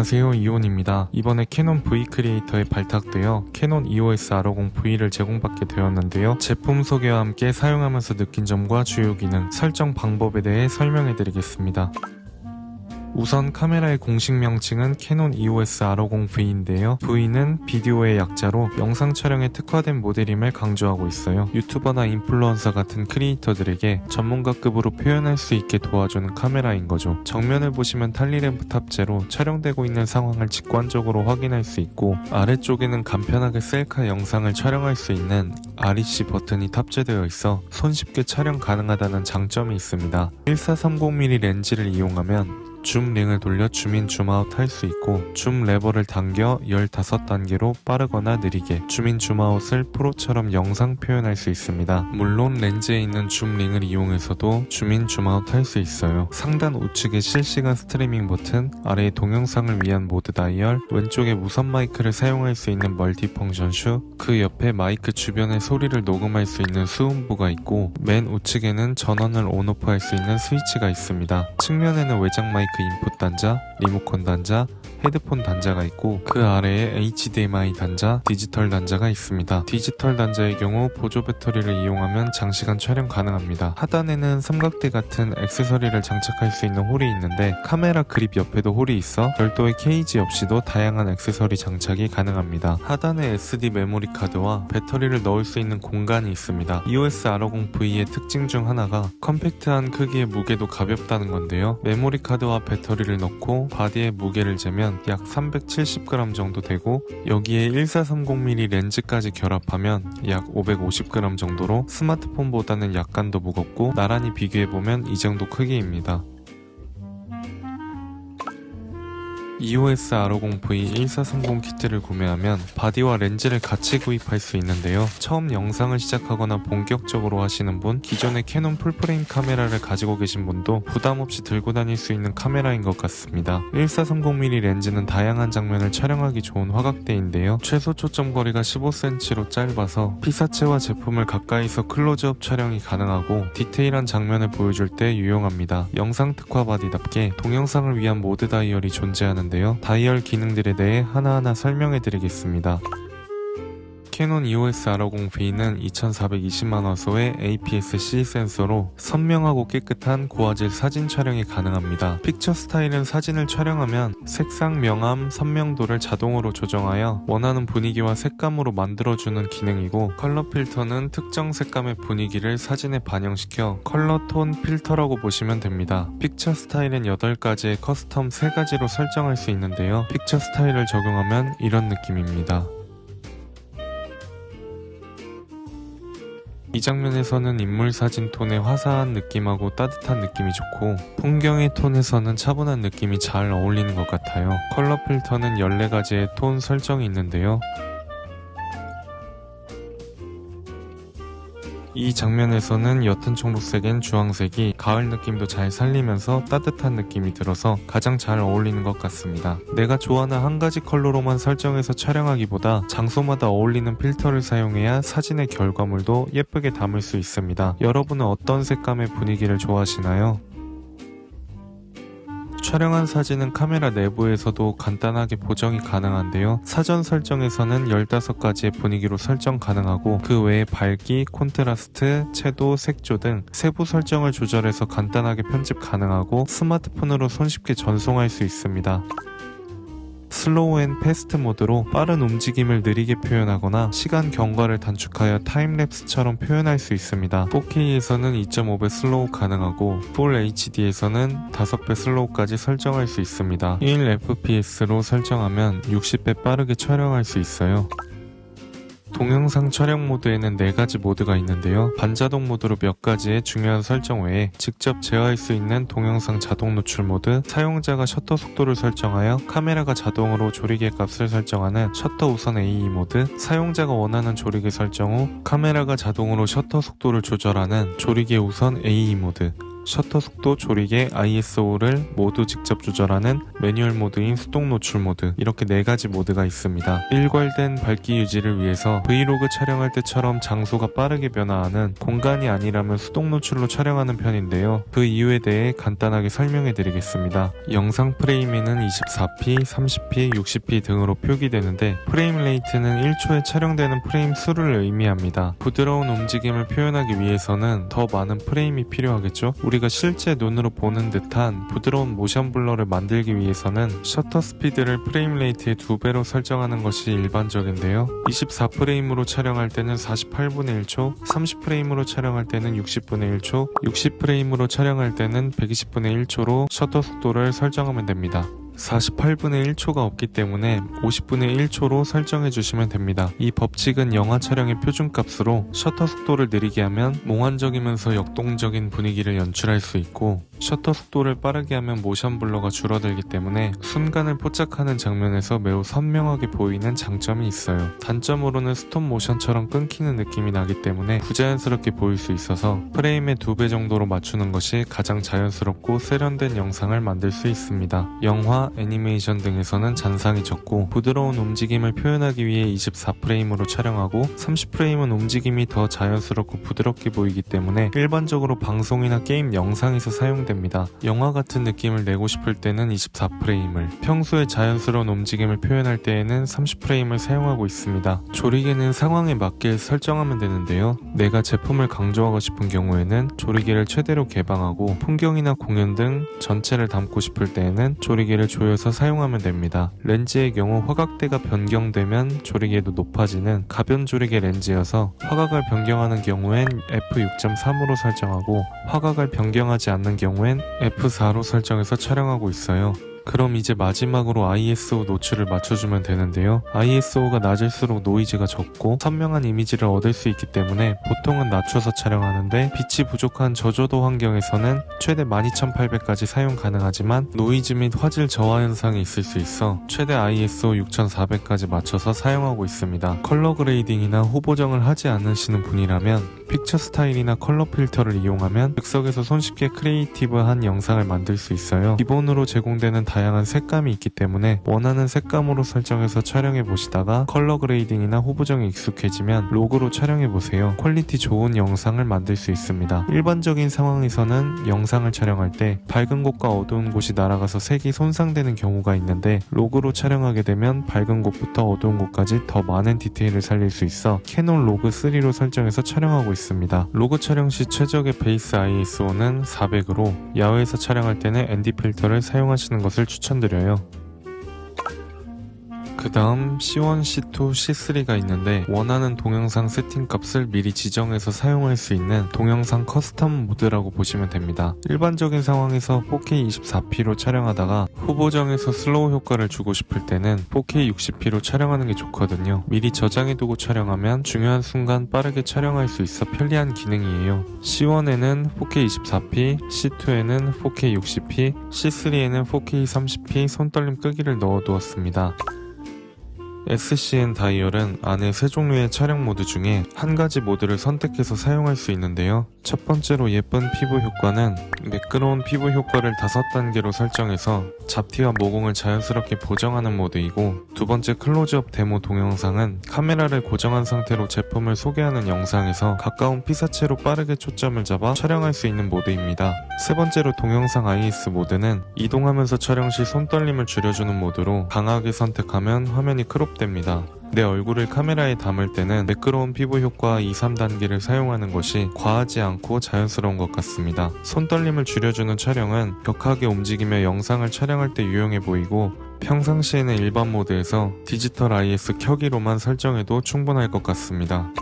안녕하세요 이온입니다. 이번에 캐논 V 크리에이터에 발탁되어 캐논 EOS R50 V를 제공받게 되었는데요. 제품 소개와 함께 사용하면서 느낀 점과 주요 기능, 설정 방법에 대해 설명해 드리겠습니다. 우선 카메라의 공식 명칭은 캐논 EOS R50V인데요. V는 비디오의 약자로 영상 촬영에 특화된 모델임을 강조하고 있어요. 유튜버나 인플루언서 같은 크리에이터들에게 전문가급으로 표현할 수 있게 도와주는 카메라인 거죠. 정면을 보시면 탈리램프 탑재로 촬영되고 있는 상황을 직관적으로 확인할 수 있고 아래쪽에는 간편하게 셀카 영상을 촬영할 수 있는 REC 버튼이 탑재되어 있어 손쉽게 촬영 가능하다는 장점이 있습니다. 1430mm 렌즈를 이용하면 줌 링을 돌려 줌인 줌아웃 할 수 있고 줌 레버를 당겨 15단계로 빠르거나 느리게 줌인 줌아웃을 프로처럼 영상 표현할 수 있습니다. 물론 렌즈에 있는 줌 링을 이용해서도 줌인 줌아웃 할 수 있어요. 상단 우측에 실시간 스트리밍 버튼, 아래에 동영상을 위한 모드 다이얼, 왼쪽에 무선 마이크를 사용할 수 있는 멀티 펑션 슈, 그 옆에 마이크 주변의 소리를 녹음할 수 있는 수음부가 있고 맨 우측에는 전원을 온오프 할 수 있는 스위치가 있습니다. 측면에는 외장 마이크 마이크 인풋 단자, 리모컨 단자, 헤드폰 단자가 있고 그 아래에 HDMI 단자, 디지털 단자가 있습니다. 디지털 단자의 경우 보조 배터리를 이용하면 장시간 촬영 가능합니다. 하단에는 삼각대 같은 액세서리를 장착할 수 있는 홀이 있는데 카메라 그립 옆에도 홀이 있어 별도의 케이지 없이도 다양한 액세서리 장착이 가능합니다. 하단에 SD 메모리 카드와 배터리를 넣을 수 있는 공간이 있습니다. EOS R50V의 특징 중 하나가 컴팩트한 크기의 무게도 가볍다는 건데요. 메모리 카드와 배터리를 넣고 바디의 무게를 재면 약 370g 정도 되고 여기에 1430mm 렌즈까지 결합하면 약 550g 정도로 스마트폰보다는 약간 더 무겁고 나란히 비교해보면 이 정도 크기입니다. EOS R50V 1430 키트를 구매하면 바디와 렌즈를 같이 구입할 수 있는데요. 처음 영상을 시작하거나 본격적으로 하시는 분, 기존의 캐논 풀프레임 카메라를 가지고 계신 분도 부담없이 들고 다닐 수 있는 카메라인 것 같습니다. 1430mm 렌즈는 다양한 장면을 촬영하기 좋은 화각대인데요. 최소 초점 거리가 15cm로 짧아서 피사체와 제품을 가까이서 클로즈업 촬영이 가능하고 디테일한 장면을 보여줄 때 유용합니다. 영상 특화 바디답게 동영상을 위한 모드 다이얼이 존재하는 있는데요. 다이얼 기능들에 대해 하나하나 설명해 드리겠습니다. 캐논 EOS R50V는 2420만화소의 APS-C 센서로 선명하고 깨끗한 고화질 사진 촬영이 가능합니다. 픽처 스타일은 사진을 촬영하면 색상, 명암, 선명도를 자동으로 조정하여 원하는 분위기와 색감으로 만들어주는 기능이고 컬러 필터는 특정 색감의 분위기를 사진에 반영시켜 컬러 톤 필터라고 보시면 됩니다. 픽처 스타일은 8가지의 커스텀 3가지로 설정할 수 있는데요. 픽처 스타일을 적용하면 이런 느낌입니다. 이 장면에서는 인물 사진 톤의 화사한 느낌하고 따뜻한 느낌이 좋고 풍경의 톤에서는 차분한 느낌이 잘 어울리는 것 같아요. 컬러 필터는 14가지의 톤 설정이 있는데요. 이 장면에서는 옅은 초록색엔 주황색이 가을 느낌도 잘 살리면서 따뜻한 느낌이 들어서 가장 잘 어울리는 것 같습니다. 내가 좋아하는 한 가지 컬러로만 설정해서 촬영하기보다 장소마다 어울리는 필터를 사용해야 사진의 결과물도 예쁘게 담을 수 있습니다. 여러분은 어떤 색감의 분위기를 좋아하시나요? 촬영한 사진은 카메라 내부에서도 간단하게 보정이 가능한데요. 사전 설정에서는 15가지의 분위기로 설정 가능하고 그 외에 밝기, 콘트라스트, 채도, 색조 등 세부 설정을 조절해서 간단하게 편집 가능하고 스마트폰으로 손쉽게 전송할 수 있습니다. 슬로우 앤 패스트 모드로 빠른 움직임을 느리게 표현하거나 시간 경과를 단축하여 타임랩스처럼 표현할 수 있습니다. 4K에서는 2.5배 슬로우 가능하고 Full HD에서는 5배 슬로우까지 설정할 수 있습니다. 1fps로 설정하면 60배 빠르게 촬영할 수 있어요. 동영상 촬영 모드에는 4가지 모드가 있는데요. 반자동 모드로 몇 가지의 중요한 설정 외에 직접 제어할 수 있는 동영상 자동 노출 모드, 사용자가 셔터 속도를 설정하여 카메라가 자동으로 조리개 값을 설정하는 셔터 우선 AE 모드, 사용자가 원하는 조리개 설정 후 카메라가 자동으로 셔터 속도를 조절하는 조리개 우선 AE 모드, 셔터 속도, 조리개, ISO를 모두 직접 조절하는 매뉴얼 모드인 수동 노출 모드 이렇게 네 가지 모드가 있습니다. 일괄된 밝기 유지를 위해서 브이로그 촬영할 때처럼 장소가 빠르게 변화하는 공간이 아니라면 수동 노출로 촬영하는 편인데요. 그 이유에 대해 간단하게 설명해 드리겠습니다. 영상 프레임에는 24p, 30p, 60p 등으로 표기되는데 프레임 레이트는 1초에 촬영되는 프레임 수를 의미합니다. 부드러운 움직임을 표현하기 위해서는 더 많은 프레임이 필요하겠죠? 우리 가 실제 눈으로 보는 듯한 부드러운 모션 블러를 만들기 위해서는 셔터 스피드를 프레임 레이트의 두 배로 설정하는 것이 일반적인데요. 24프레임으로 촬영할 때는 48분의 1초, 30프레임으로 촬영할 때는 60분의 1초, 60프레임으로 촬영할 때는 120분의 1초로 셔터 속도를 설정하면 됩니다. 48분의 1초가 없기 때문에 50분의 1초로 설정해 주시면 됩니다. 이 법칙은 영화 촬영의 표준값으로 셔터 속도를 느리게 하면 몽환적이면서 역동적인 분위기를 연출할 수 있고 셔터 속도를 빠르게 하면 모션 블러가 줄어들기 때문에 순간을 포착하는 장면에서 매우 선명하게 보이는 장점이 있어요. 단점으로는 스톱 모션처럼 끊기는 느낌이 나기 때문에 부자연스럽게 보일 수 있어서 프레임의 두배 정도로 맞추는 것이 가장 자연스럽고 세련된 영상을 만들 수 있습니다. 영화, 애니메이션 등에서는 잔상이 적고 부드러운 움직임을 표현하기 위해 24프레임으로 촬영하고 30프레임은 움직임이 더 자연스럽고 부드럽게 보이기 때문에 일반적으로 방송이나 게임 영상에서 사용 됩니다. 영화 같은 느낌을 내고 싶을 때는 24프레임을, 평소에 자연스러운 움직임을 표현할 때에는 30프레임을 사용하고 있습니다. 조리개는 상황에 맞게 설정하면 되는데요. 내가 제품을 강조하고 싶은 경우에는 조리개를 최대로 개방하고 풍경이나 공연 등 전체를 담고 싶을 때에는 조리개를 조여서 사용하면 됩니다. 렌즈의 경우 화각대가 변경되면 조리개도 높아지는 가변 조리개 렌즈여서 화각을 변경하는 경우엔 f6.3으로 설정하고 화각을 변경하지 않는 경우 엔 f4로 설정해서 촬영하고 있어요. 그럼 이제 마지막으로 ISO 노출을 맞춰주면 되는데요. ISO가 낮을수록 노이즈가 적고 선명한 이미지를 얻을 수 있기 때문에 보통은 낮춰서 촬영하는데 빛이 부족한 저조도 환경에서는 최대 12800까지 사용 가능하지만 노이즈 및 화질 저하 현상이 있을 수 있어 최대 ISO 6400까지 맞춰서 사용하고 있습니다. 컬러 그레이딩이나 후보정을 하지 않으시는 분이라면 픽처 스타일이나 컬러 필터를 이용하면 즉석에서 손쉽게 크리에이티브한 영상을 만들 수 있어요. 기본으로 제공되는 다양한 색감이 있기 때문에 원하는 색감으로 설정해서 촬영해 보시다가 컬러 그레이딩이나 후보정에 익숙해지면 로그로 촬영해 보세요. 퀄리티 좋은 영상을 만들 수 있습니다. 일반적인 상황에서는 영상을 촬영할 때 밝은 곳과 어두운 곳이 날아가서 색이 손상되는 경우가 있는데 로그로 촬영하게 되면 밝은 곳부터 어두운 곳까지 더 많은 디테일을 살릴 수 있어 캐논 로그 3로 설정해서 촬영하고 있습니다. 로그 촬영 시 최적의 베이스 ISO는 400으로 야외에서 촬영할 때는 ND 필터를 사용하시는 것을 추천드려요. 그 다음 C1, C2, C3가 있는데 원하는 동영상 세팅 값을 미리 지정해서 사용할 수 있는 동영상 커스텀 모드라고 보시면 됩니다. 일반적인 상황에서 4K 24p로 촬영하다가 후보정에서 슬로우 효과를 주고 싶을 때는 4K 60p로 촬영하는 게 좋거든요. 미리 저장해두고 촬영하면 중요한 순간 빠르게 촬영할 수 있어 편리한 기능이에요. C1에는 4K 24p, C2에는 4K 60p, C3에는 4K 30p 손떨림 끄기를 넣어두었습니다. SCN 다이얼은 안에 세 종류의 촬영 모드 중에 한 가지 모드를 선택해서 사용할 수 있는데요. 첫 번째로 예쁜 피부 효과는 매끄러운 피부 효과를 다섯 단계로 설정해서 잡티와 모공을 자연스럽게 보정하는 모드이고 두 번째 클로즈업 데모 동영상은 카메라를 고정한 상태로 제품을 소개하는 영상에서 가까운 피사체로 빠르게 초점을 잡아 촬영할 수 있는 모드입니다. 세 번째로 동영상 IS 모드는 이동하면서 촬영 시 손떨림을 줄여주는 모드로 강하게 선택하면 화면이 크롭 됩니다. 내 얼굴을 카메라에 담을 때는 매끄러운 피부 효과 2, 3단계를 사용하는 것이 과하지 않고 자연스러운 것 같습니다. 손떨림을 줄여주는 촬영은 격하게 움직이며 영상을 촬영할 때 유용해 보이고 평상시에는 일반 모드에서 디지털 IS 켜기로만 설정해도 충분할 것 같습니다.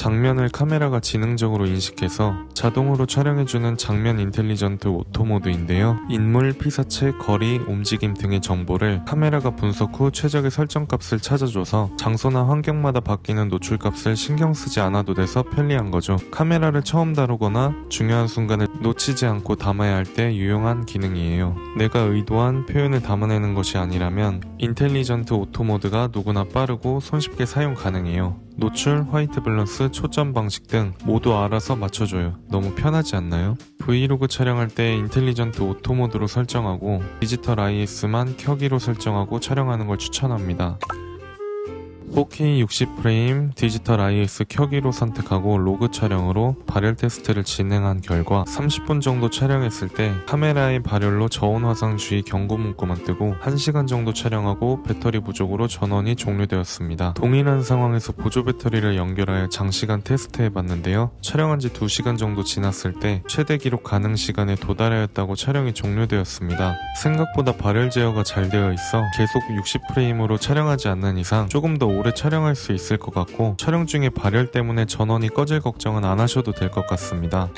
장면을 카메라가 지능적으로 인식해서 자동으로 촬영해주는 장면 인텔리전트 오토 모드인데요. 인물, 피사체, 거리, 움직임 등의 정보를 카메라가 분석 후 최적의 설정 값을 찾아줘서 장소나 환경마다 바뀌는 노출 값을 신경 쓰지 않아도 돼서 편리한 거죠. 카메라를 처음 다루거나 중요한 순간을 놓치지 않고 담아야 할 때 유용한 기능이에요. 내가 의도한 표현을 담아내는 것이 아니라면 인텔리전트 오토 모드가 누구나 빠르고 손쉽게 사용 가능해요. 노출, 화이트 밸런스, 초점 방식 등 모두 알아서 맞춰줘요. 너무 편하지 않나요? 브이로그 촬영할 때 인텔리전트 오토 모드로 설정하고 디지털 IS만 켜기로 설정하고 촬영하는 걸 추천합니다. 4K 60프레임 디지털 IS 켜기로 선택하고 로그 촬영으로 발열 테스트를 진행한 결과 30분 정도 촬영했을 때 카메라의 발열로 저온 화상 주의 경고 문구만 뜨고 1시간 정도 촬영하고 배터리 부족으로 전원이 종료되었습니다. 동일한 상황에서 보조 배터리를 연결하여 장시간 테스트해 봤는데요. 촬영한 지 2시간 정도 지났을 때 최대 기록 가능 시간에 도달하였다고 촬영이 종료되었습니다. 생각보다 발열 제어가 잘 되어 있어 계속 60프레임으로 촬영하지 않는 이상 조금 더 오래 촬영할 수 있을 것 같고 촬영 중에 발열 때문에 전원이 꺼질 걱정은 안 하셔도 될 것 같습니다.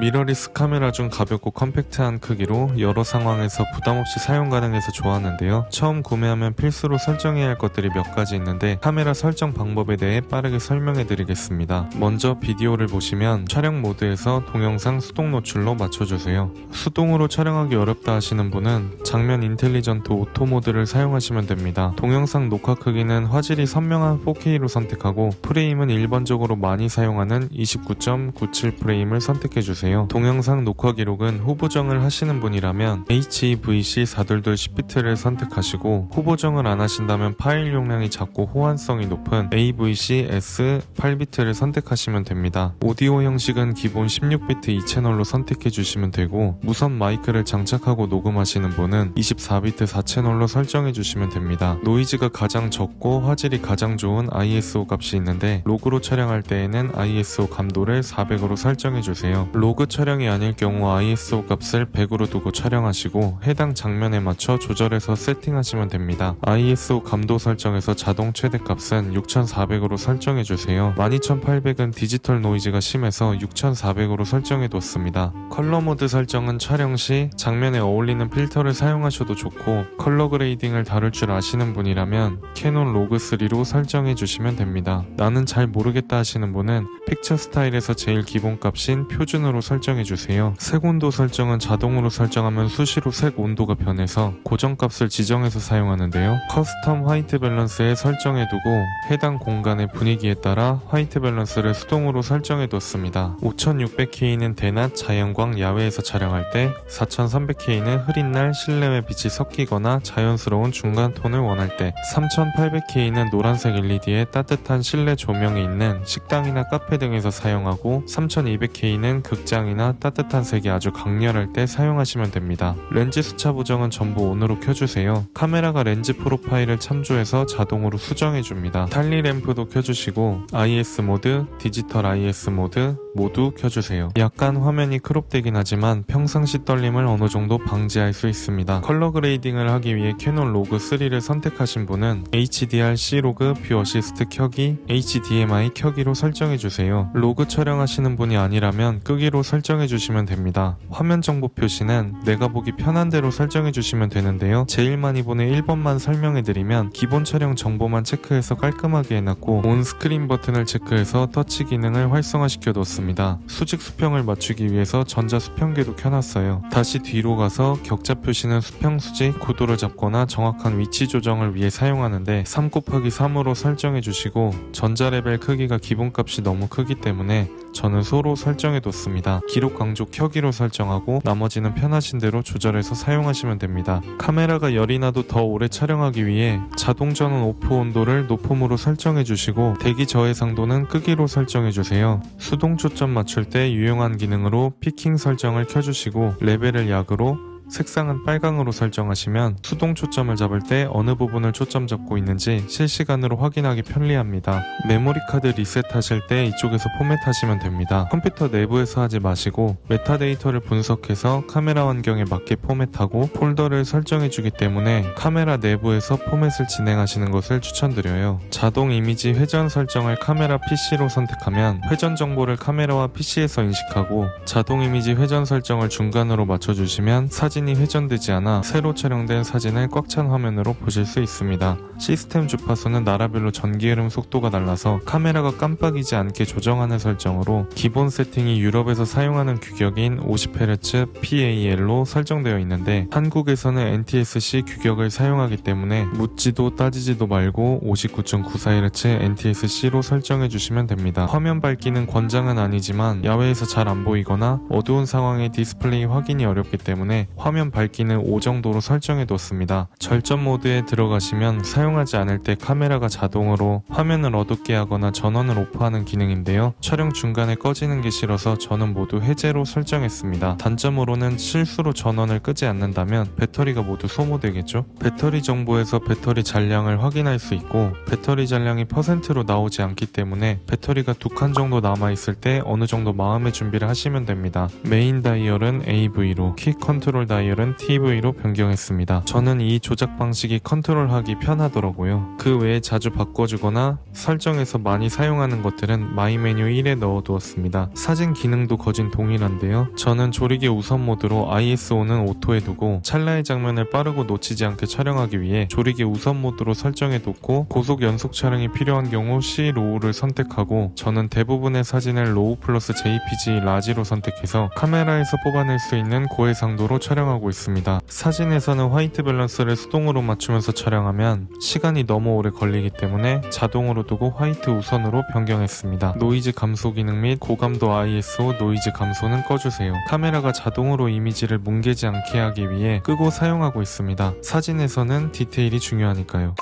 미러리스 카메라 중 가볍고 컴팩트한 크기로 여러 상황에서 부담없이 사용 가능해서 좋았는데요. 처음 구매하면 필수로 설정해야 할 것들이 몇 가지 있는데 카메라 설정 방법에 대해 빠르게 설명해 드리겠습니다. 먼저 비디오를 보시면 촬영 모드에서 동영상 수동 노출로 맞춰주세요. 수동으로 촬영하기 어렵다 하시는 분은 장면 인텔리전트 오토 모드를 사용하시면 됩니다. 동영상 녹화 크기는 화질이 선명한 4K로 선택하고 프레임은 일반적으로 많이 사용하는 29.97 프레임을 선택해주세요. 동영상 녹화 기록은 후보정을 하시는 분이라면 HEVC 422 10비트를 선택하시고 후보정을 안 하신다면 파일 용량이 작고 호환성이 높은 AVC S 8비트를 선택하시면 됩니다. 오디오 형식은 기본 16비트 2채널로 선택해 주시면 되고 무선 마이크를 장착하고 녹음하시는 분은 24비트 4채널로 설정해 주시면 됩니다. 노이즈가 가장 적고 화질이 가장 좋은 ISO 값이 있는데 로그로 촬영할 때에는 ISO 감도를 400으로 설정해 주세요. 로그 촬영이 아닐 경우 ISO 값을 100으로 두고 촬영하시고 해당 장면에 맞춰 조절해서 세팅하시면 됩니다. ISO 감도 설정에서 자동 최대 값은 6400으로 설정해 주세요. 12800은 디지털 노이즈가 심해서 6400으로 설정해 뒀습니다. 컬러 모드 설정은 촬영 시 장면에 어울리는 필터를 사용하셔도 좋고 컬러 그레이딩을 다룰 줄 아시는 분이라면 캐논 로그 3로 설정해 주시면 됩니다. 나는 잘 모르겠다 하시는 분은 픽처 스타일에서 제일 기본 값인 표준으로 설정해 주세요. 색 온도 설정은 자동으로 설정하면 수시로 색 온도가 변해서 고정 값을 지정해서 사용하는데요. 커스텀 화이트 밸런스에 설정해 두고 해당 공간의 분위기에 따라 화이트 밸런스를 수동으로 설정해 뒀습니다. 5600K는 대낮 자연광 야외에서 촬영할 때 4300K는 흐린 날 실내외 빛이 섞이거나 자연스러운 중간 톤을 원할 때 3800K는 노란색 LED에 따뜻한 실내 조명이 있는 식당이나 카페 등에서 사용하고 3200K는 극장 이나 따뜻한 색이 아주 강렬할 때 사용하시면 됩니다. 렌즈 수차 보정은 전부 ON으로 켜주세요. 카메라가 렌즈 프로파일을 참조해서 자동으로 수정해줍니다. 탈리 램프도 켜주시고 IS 모드, 디지털 IS 모드 모두 켜주세요. 약간 화면이 크롭되긴 하지만 평상시 떨림을 어느 정도 방지할 수 있습니다. 컬러 그레이딩을 하기 위해 캐논 로그 3를 선택하신 분은 HDR C 로그 뷰 어시스트 켜기, HDMI 켜기로 설정해주세요. 로그 촬영하시는 분이 아니라면 끄기로 설정해 주시면 됩니다. 화면 정보 표시는 내가 보기 편한 대로 설정해 주시면 되는데요. 제일 많이 보는 1번만 설명해 드리면 기본 촬영 정보만 체크해서 깔끔하게 해놨고 온 스크린 버튼을 체크해서 터치 기능을 활성화시켜 뒀습니다. 수직 수평을 맞추기 위해서 전자 수평계도 켜놨어요. 다시 뒤로 가서 격자 표시는 수평 수직, 고도를 잡거나 정확한 위치 조정을 위해 사용하는데 3 곱하기 3으로 설정해 주시고 전자 레벨 크기가 기본값이 너무 크기 때문에 저는 소로 설정해 뒀습니다. 기록 강조 켜기로 설정하고 나머지는 편하신 대로 조절해서 사용하시면 됩니다. 카메라가 열이 나도 더 오래 촬영하기 위해 자동 전원 오프 온도를 높음으로 설정해 주시고 대기 저해상도는 끄기로 설정해 주세요. 수동 초점 맞출 때 유용한 기능으로 피킹 설정을 켜주시고 레벨을 약으로 색상은 빨강으로 설정하시면 수동 초점을 잡을 때 어느 부분을 초점 잡고 있는지 실시간으로 확인하기 편리합니다. 메모리 카드 리셋하실 때 이쪽에서 포맷하시면 됩니다. 컴퓨터 내부에서 하지 마시고 메타데이터를 분석해서 카메라 환경에 맞게 포맷하고 폴더를 설정해주기 때문에 카메라 내부에서 포맷을 진행하시는 것을 추천드려요. 자동 이미지 회전 설정을 카메라 PC로 선택하면 회전 정보를 카메라와 PC에서 인식하고 자동 이미지 회전 설정을 중간으로 맞춰주시면 사진 사진이 회전되지 않아 새로 촬영된 사진을 꽉 찬 화면으로 보실 수 있습니다. 시스템 주파수는 나라별로 전기 흐름 속도가 달라서 카메라가 깜빡이지 않게 조정하는 설정으로 기본 세팅이 유럽에서 사용하는 규격인 50Hz PAL로 설정되어 있는데 한국에서는 NTSC 규격을 사용하기 때문에 묻지도 따지지도 말고 59.94Hz NTSC로 설정해 주시면 됩니다. 화면 밝기는 권장은 아니지만 야외에서 잘 안 보이거나 어두운 상황에 디스플레이 확인이 어렵기 때문에 화면 밝기는 5 정도로 설정해 뒀습니다. 절전 모드에 들어가시면 사용하지 않을 때 카메라가 자동으로 화면을 어둡게 하거나 전원을 오프하는 기능인데요. 촬영 중간에 꺼지는 게 싫어서 저는 모두 해제로 설정했습니다. 단점으로는 실수로 전원을 끄지 않는다면 배터리가 모두 소모되겠죠. 배터리 정보에서 배터리 잔량을 확인할 수 있고 배터리 잔량이 퍼센트로 나오지 않기 때문에 배터리가 두 칸 정도 남아있을 때 어느 정도 마음의 준비를 하시면 됩니다. 메인 다이얼은 AV로, 킥 컨트롤 다이얼 은 TV로 변경했습니다. 저는 이 조작 방식이 컨트롤하기 편하더라고요. 그 외에 자주 바꿔주거나 설정해서 많이 사용하는 것들은 마이 메뉴 1에 넣어두었습니다. 사진 기능도 거진 동일한데요. 저는 조리개 우선 모드로 ISO는 오토에 두고 찰나의 장면을 빠르고 놓치지 않게 촬영하기 위해 조리개 우선 모드로 설정해뒀고 고속 연속 촬영이 필요한 경우 C 로우를 선택하고 저는 대부분의 사진을 로우 플러스 JPG 라지로 선택해서 카메라에서 뽑아낼 수 있는 고해상도로 촬영하고 있습니다. 사진에서는 화이트 밸런스를 수동으로 맞추면서 촬영하면 시간이 너무 오래 걸리기 때문에 자동으로 두고 화이트 우선으로 변경했습니다. 노이즈 감소 기능 및 고감도 ISO 노이즈 감소는 꺼주세요. 카메라가 자동으로 이미지를 뭉개지 않게 하기 위해 끄고 사용하고 있습니다. 사진에서는 디테일이 중요하니까요.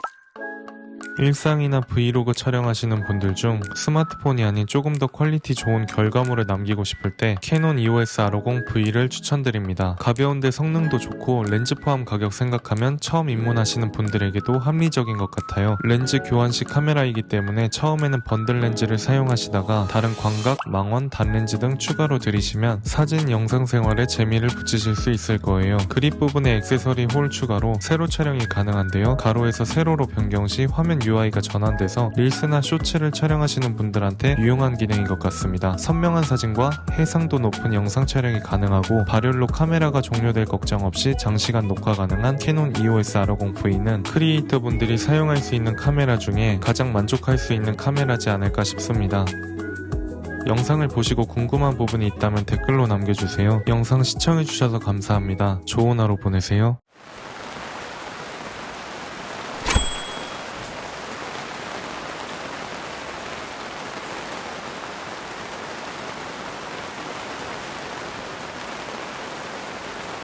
일상이나 브이로그 촬영하시는 분들 중 스마트폰이 아닌 조금 더 퀄리티 좋은 결과물을 남기고 싶을 때 캐논 EOS R50 V를 추천드립니다. 가벼운데 성능도 좋고 렌즈 포함 가격 생각하면 처음 입문하시는 분들에게도 합리적인 것 같아요. 렌즈 교환식 카메라이기 때문에 처음에는 번들 렌즈를 사용하시다가 다른 광각, 망원, 단렌즈 등 추가로 들이시면 사진, 영상 생활에 재미를 붙이실 수 있을 거예요. 그립 부분에 액세서리 홀 추가로 세로 촬영이 가능한데요. 가로에서 세로로 변경 시 화면 UI가 전환돼서 릴스나 쇼츠를 촬영하시는 분들한테 유용한 기능인 것 같습니다. 선명한 사진과 해상도 높은 영상 촬영이 가능하고 발열로 카메라가 종료될 걱정 없이 장시간 녹화 가능한 캐논 EOS R50V는 크리에이터 분들이 사용할 수 있는 카메라 중에 가장 만족할 수 있는 카메라지 않을까 싶습니다. 영상을 보시고 궁금한 부분이 있다면 댓글로 남겨주세요. 영상 시청해주셔서 감사합니다. 좋은 하루 보내세요.